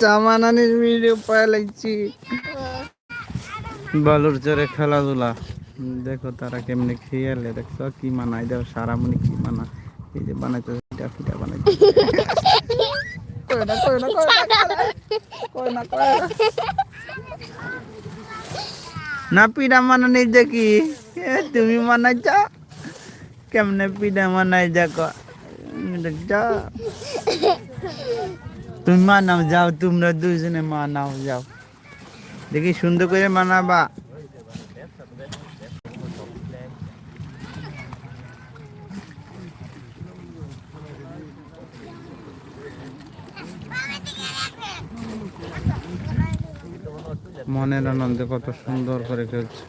জামানানির video পায় লাগছি। বালুর চরে খেলাধুলা। দেখো তারা কেমনে খেয়ালে দেখছ? কি মানাই দেও সারামণি কি মানা এই যে বানাইতে ফিটা ফিটা বানাইতে না পিঠা মানানি যে কি? এ, তুমি মানাইছ কেমনে পিডা মানাই দেখো দেখছ তুমি মানাও, যাও, তোমরা দুজনে মানাও, যাও। দেখি সুন্দর করে মানাবা। মনের আনন্দে কত সুন্দর করে খেলছে।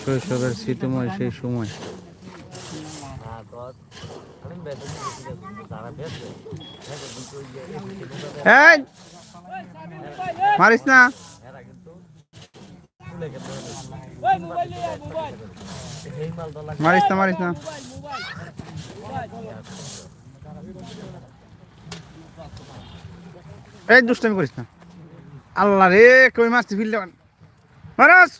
শৈশবের স্মৃতিময় সেই সময়। এই! মারিস না। মারিস না মারিস না। এই, দুষ্টামি করিস না। আল্লাহ রে, কই মারছি, ফিল্ডে মারাস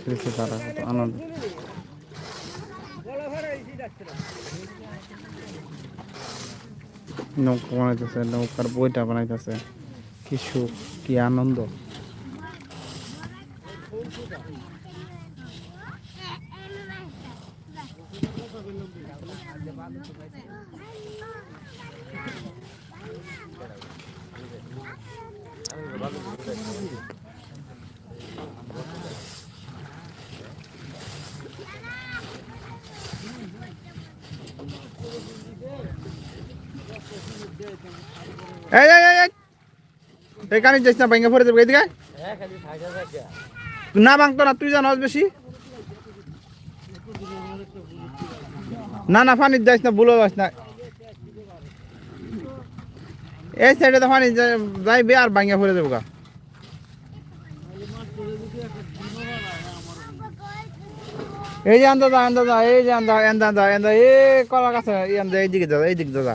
খেলছে তারা আনন্দ। নৌকা বানাইতেছে নৌকার বইটা বানাইতেছে। কিছু কি আনন্দ। এই এই এই এই। এই কানি যাইস না ভাঙ্গা পড়ে যাবে এদিকে না ভাঙতো না, তুই জানাস বেশি। না না পানি যাইস না ভুলো যাস না। এই সাইডে তো যাই- যাইবে আর ভাঙ্গা পড়ে যাব গা। এই যে আন্দা দা আন্দা দা, এই যে আন্দা এন্দা দা এন্দা এ কলা গাছ এন্দা এইদিকে দাদা এইদিকে দাদা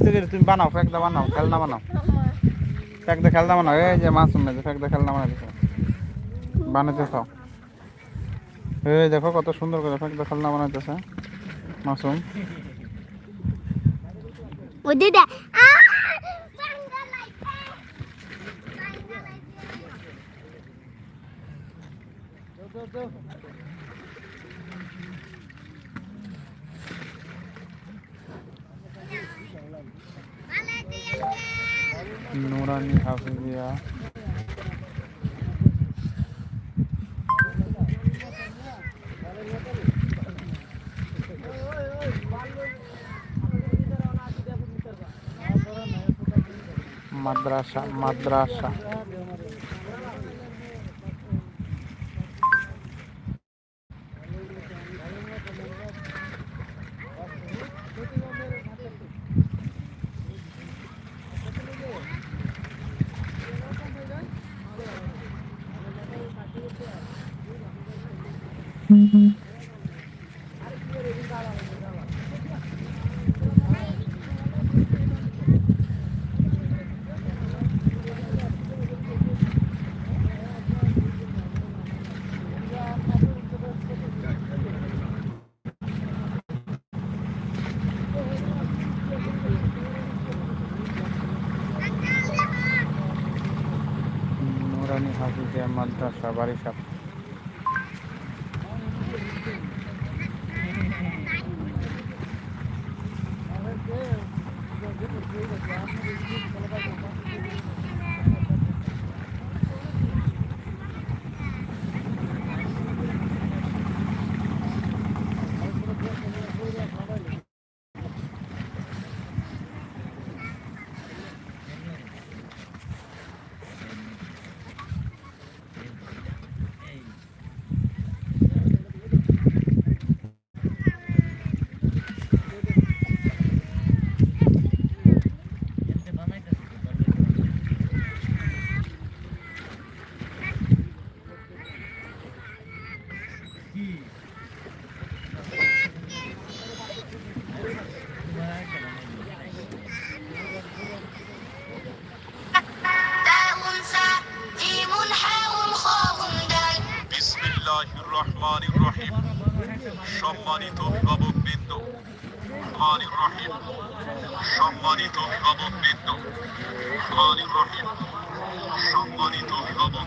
আসতে গেলে তুমি বানাও ফেকদা বানাও খেলনা বানাও। ফেকদা খেলনা বানাও এই যে মাছ মেজে ফেকদা খেলনা বানাইতেছে। বানাইতে খাও এই দেখো কত সুন্দর করে ফেকদা খেলনা বানাইতেছে মাসুম। Udah Ah! নুরানি হাফিজিয়া মাদ্রাসা মাদ্রাসা মাদ্রাসা বারিশাল সম্মানিত অভিভাবক বৃন্দ। সম্মানিত অভিভাবক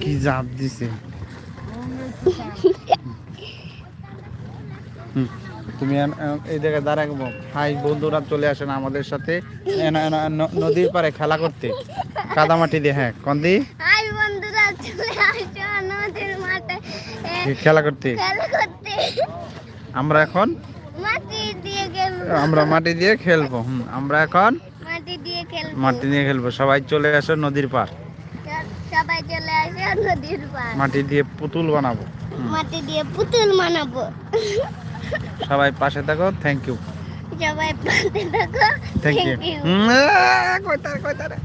কি জাপ দিছে? হুম, তুমি এই জায়গায় দাঁড়াবো হাই বন্ধুরা চলে আসেন আমাদের সাথে। এন- এন- ন- নদীর পাড়ে খেলা করতে। কাদামাটি দিয়ে হ্যাঁ কন্দি। হাই বন্ধুরা চলে আসো নদীর মাঠে। খেলা করতে? খেলা করতে। আমরা এখন মাটি দিয়ে আমরা মাটি দিয়ে খেলব। হুম আমরা এখন মাটি দিয়ে খেলব। মাটি দিয়ে খেলব। সবাই চলে আসো নদীর পার সবাই চলে আসো নদীর পার মাটি দিয়ে পুতুল বানাবো। মাটি দিয়ে পুতুল বানাবো। সবাই পাশে থাকো। থ্যাংক ইউ সবাই পাতে থাকো। Thank you. কইতারে কইতারে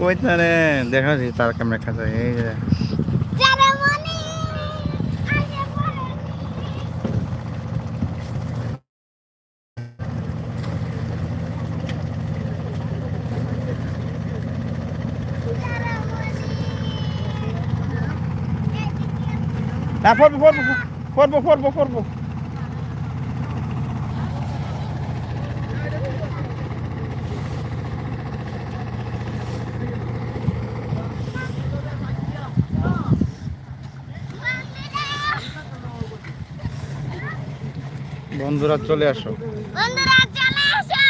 কইতারে দেখা তার ক্যামেরা খাতে এই না পড়ব পড়ব পড়ব পড়ব পড়ব বন্ধুরা চলে আসো। বন্ধুরা চলে আসো।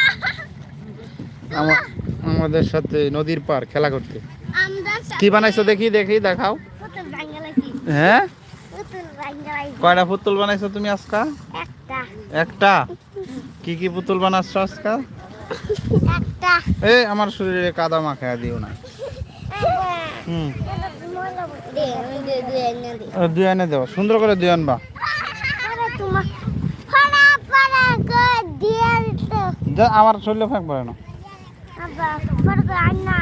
আমা- আমাদের সাথে নদীর পার খেলা করতে। আমরা কি বানাইছো দেখি দেখি দেখাও। হ্যাঁ? কয়টা পুতুল বানাইছো তুমি আজকা? একটা। একটা? কি কি পুতুল বানাচ্ছ আজকা? একটা। এ আমার শরীরে কাদা মাখায় দিও না। হুম। এনে দুই আনে দেও সুন্দর করে দুই আনবা। আমার শরীরে ফাঁক পড়ে না।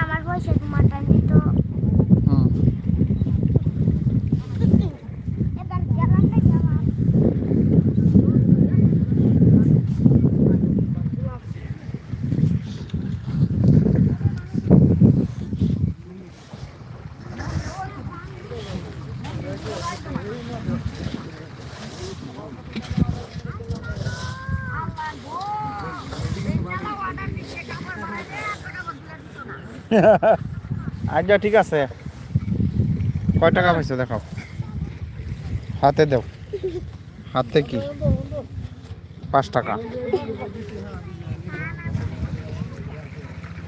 আমার পয়সা তোমার আচ্ছা ঠিক আছে। কয় টাকা পাইছো দেখো। হাতে দেও। হাতে কি? পাঁচ টাকা।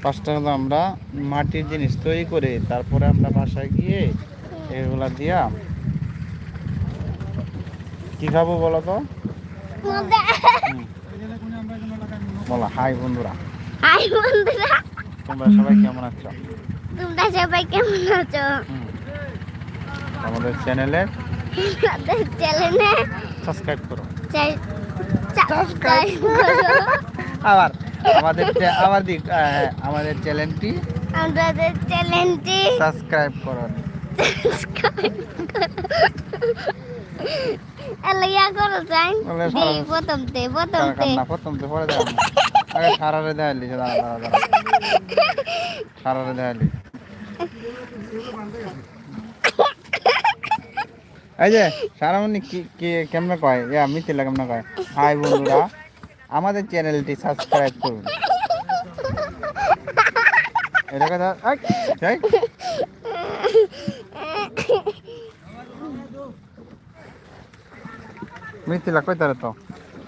পাঁচ টাকা আমরা মাটির জিনিস তৈরি করে তারপরে আমরা বাসায় গিয়ে এগুলা দিয়া কি খাব বলো তো? বলো হাই বন্ধুরা। হাই বন্ধুরা। তোমরা সবাই কেমন আছো? তোমরা সবাই কেমন আছো? আমাদের চ্যানেলে আমাদের চ্যানেলে সাবস্ক্রাইব করো। সাবস্ক্রাইব করো। আবার আমাদের আবার দিক আমাদের চ্যানেলটি আমাদের চ্যানেলটি সাবস্ক্রাইব করো। সাবস্ক্রাইব করো। যাই। প্রথমতে প্রথমতে কান্না প্রথম তো পরে দেওয়া আগে সারারে দেখালি দাঁড়া দাঁড়া দাঁড়া এই যে কি কেমনে কয়? কেমনে কয়? হাই বন্ধুরা, আমাদের চ্যানেলটি সাবস্ক্রাইব করুন। এটা। মিথিলা কই তো?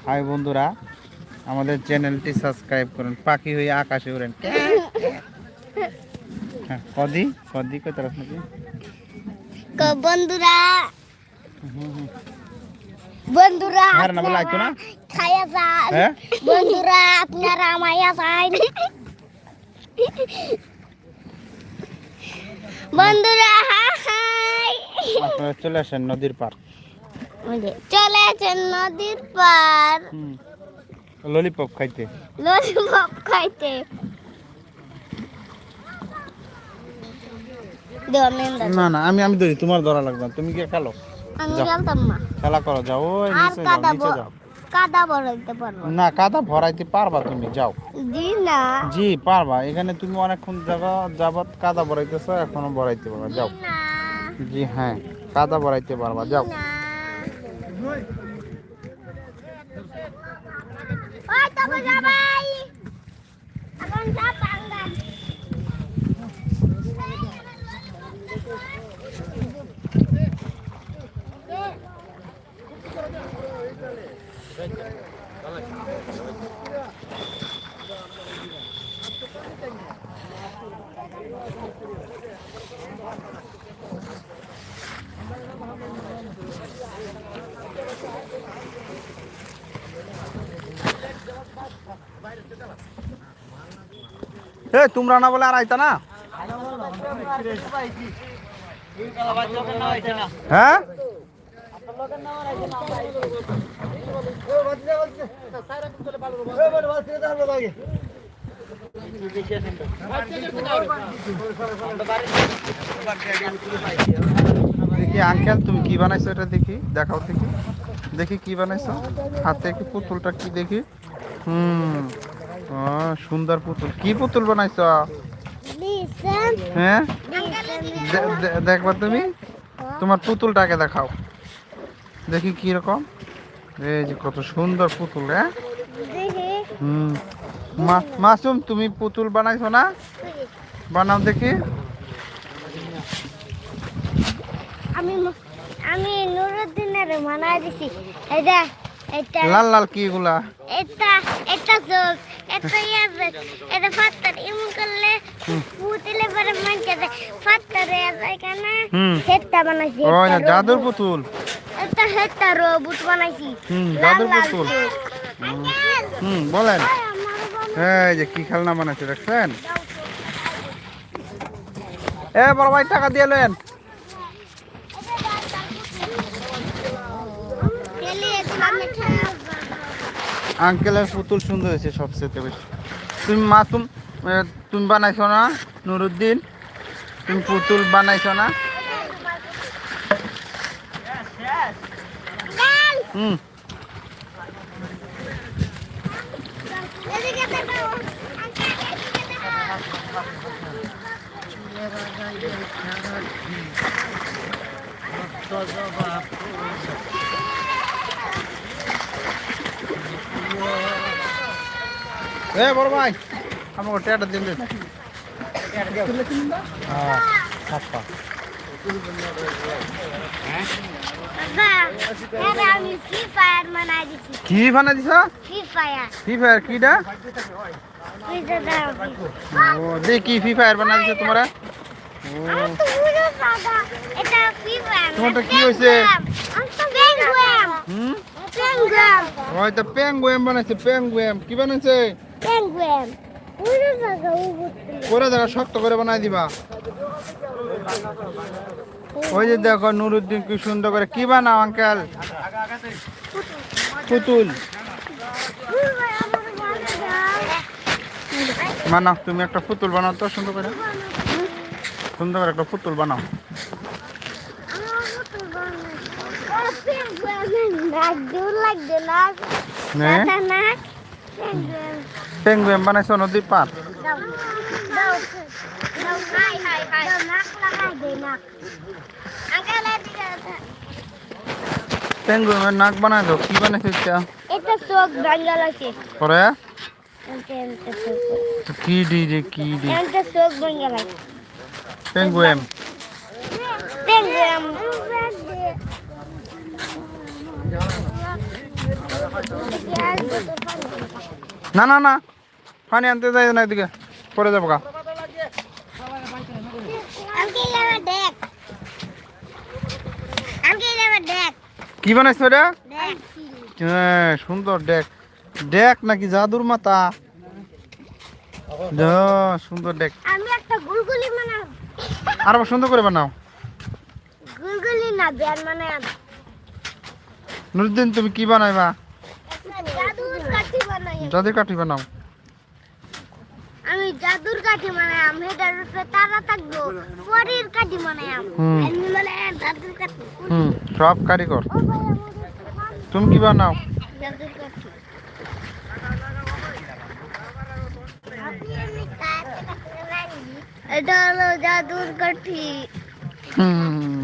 হাই বন্ধুরা আমাদের চ্যানেলটি সাবস্ক্রাইব করুন। পাখি হয়ে আকাশে উড়েন। হ্যাঁ কদি কদি কই তারা নাকি তো বন্ধুরা। বন্ধুরা হ্যাঁ না বলে না? খাইয়া যান। বন্ধুরা আপনারা আমায়া যান। বন্ধুরা হাই আপনারা চলে আসেন নদীর পার চলে আসেন নদীর পার ললিপপ খাইতে। ললিপপ খাইতে। না না আমি আমি ধরি তোমার ধরা লাগবে তুমি কি খেলো। আমি খেলতাম না। খেলা করো যাও ওই নিচে যাও কাদা নিচে যাও। কাদা বড়াইতে পারব না। কাদা ভরাইতে পারবা তুমি যাও। জি না। জি পারবা। এখানে তুমি অনেকক্ষণ জায়গা যাবত কাদা ভরাইতেছো এখনও ভরাইতে পারবা যাও। না। জি হ্যাঁ কাদা ভরাইতে পারবা যাও না ওই তো সবাই এখন সব বাঙ্গাল এ তোমরা না বলে আর আইতা না হ্যাঁ দেখি আঙ্কেল তুমি কি বানাইছো এটা দেখি দেখাও দেখি দেখি কি বানাইছো হাতে কি পুতুলটা কি দেখি হুম ও, সুন্দর পুতুল। কি পুতুল বানাইছো? হ্যাঁ? দেখবা তুমি? তোমার পুতুলটাকে দেখাও। দেখি কি রকম। এই যে কত সুন্দর পুতুল হ্যাঁ? হুম। মাসুম তুমি পুতুল বানাইছো না? বানাও দেখি। আমি আমি নুরুদ্দিনের মানায় দিছি। এটা এটা লাল লাল কি এগুলা? এটা এটা চোখ এটা ইয়াবে এটা ফাত্তার এমন করলে পুতিলে পরে মানছে ফাত্তারে এখানে হুম। হেটটা বানাইছি ও না জাদুর পুতুল এটা হেটটা রোবট বানাইছি জাদুর পুতুল। হুম বলেন। এই যে কি খেলনা বানাইছে দেখছেন? এ বড় ভাই টাকা দিয়ে লেন খেলে দিলাম এটা। আঙ্কেলের পুতুল সুন্দর হয়েছে সবচেয়ে বেশি। তুমি মাসুম তুমি বানাইছো না নুরুদ্দিন? তুমি পুতুল বানাইছো না? হুম। এদিকে দেখো। আঙ্কেল, এদিকে দেখো। এ, বড় ভাই। আমাকে টেটা দিন হ্যাঁ কি বানাই দিছ? ফ্রি ফায়ার, কিটা। ও, দেখি ফ্রি ফায়ার বানাই দিছো তোমরা। তোমারটা কি হয়েছে? হুম পেঙ্গুয়াম। ওই তো পেঙ্গুয়েম বানাইছে পেঙ্গুয়েম কি বানাইছে পেঙ্গুয়াম। পুরো। করে দেখা শক্ত করে বানাই দিবা ওই যে দেখো নুরুদ্দিন কি সুন্দর করে কি বানাও আঙ্কেল পুতুল। বানাও তুমি একটা পুতুল বানাও তো সুন্দর করে সুন্দর করে একটা পুতুল বানাও আমার মতো বানাই। ও, পেঙ্গুয়ামের নাক দূর লাগছে না। নে সাদা নাক। পেঙ্গুয়াম। পেঙ্গুয়েম বানাইছো নদীর পার। দাও, নাক লাগাই দে, নাক। আঙ্কেল, এদিকে আসো। পেঙ্গুয়েমের নাক বানাই কি বানাইছো এটা চোখ ভাঙ্গা লাগছে পরে না না না। পানি আনতে যাই না এদিকে। পরে যাব গা। কি বানাইছো দেখ হ্যাঁ সুন্দর ডেক। ডেক নাকি জাদুর হ্যাঁ, সুন্দর ডেক। আমি একটা গুলগুলি মানে আর সুন্দর করে বানাও। গুলগুলি না ব্যান মানে নুরুদ্দিন তুমি কি বানাইবা? জাদুর কাঠি বানাই। জাদুর কাঠি বানাও। আমি জাদুর কাঠি মানে আমি এটার উপরে তারা থাকব পরের কাঠি মানে হুম। আমি মানে জাদুর কাঠি। হুম সব কারিগর। ও ভাই আমাদের তুমি কি বানাও? জাদুর কাঠি। এটা হলো জাদুর কাঠি। হুম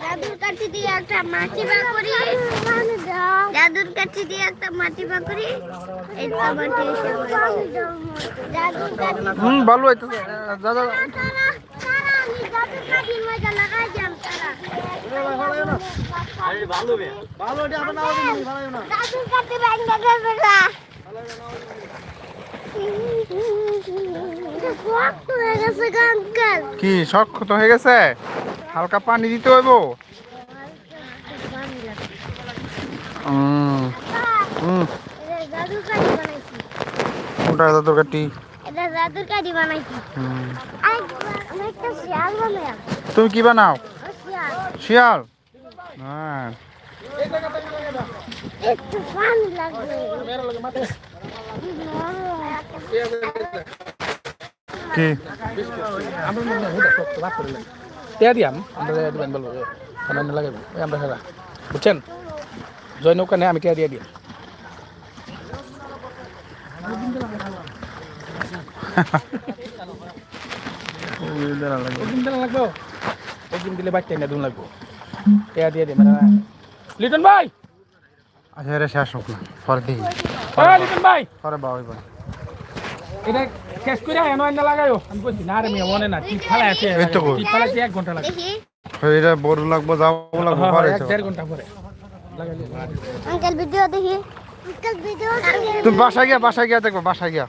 জাদুর কাঠি দিয়ে একটা মাটি বা করি জাদুর কাঠি দিয়ে একটা মাটি বা করি একটা মাটি এসে হুম ভালো হইতো দাদা। না হয়ে গেছে কি শক্ত হয়ে গেছে? হালকা পানি দিতে হইব। বানাইছি। ওটা দাদুর কাঠি? এটা জাদুর কাঠি বানাইছি। হুম। আর আমি একটা শিয়াল বানাই তুমি কি বানাও? শিয়াল। শিয়াল? হ্যাঁ। একটু পানি লাগবে। কি? দিয়াম আমরা দিবেন বলব খানা লাগে আমরা খেলা। বুঝছেন? জয় নৌকা নেই আমি টিয়া দিয়ে দিই লাগবে দিলে লাগবো টিয়া দিয়ে দে মানে লিটন ভাই আচ্ছা এটা শেষ হোক না পরে দেখি লিটন ভাই পরে বা ওই এটা শেষ করে এনো এনে লাগাইও আমি বলছি না রে মেয়ে মনে না টিপ ফেলা আছে এই তো কই। টিপ ফেলাতে এক ঘণ্টা লাগে এটা বড় লাগবো যাব লাগবো পরে ঘণ্টা পরে। আঙ্কেল ভিডিও দেখি। আঙ্কেল ভিডিও তুমি বাসায় গিয়া বাসায় গিয়া দেখব বাসায় গিয়া।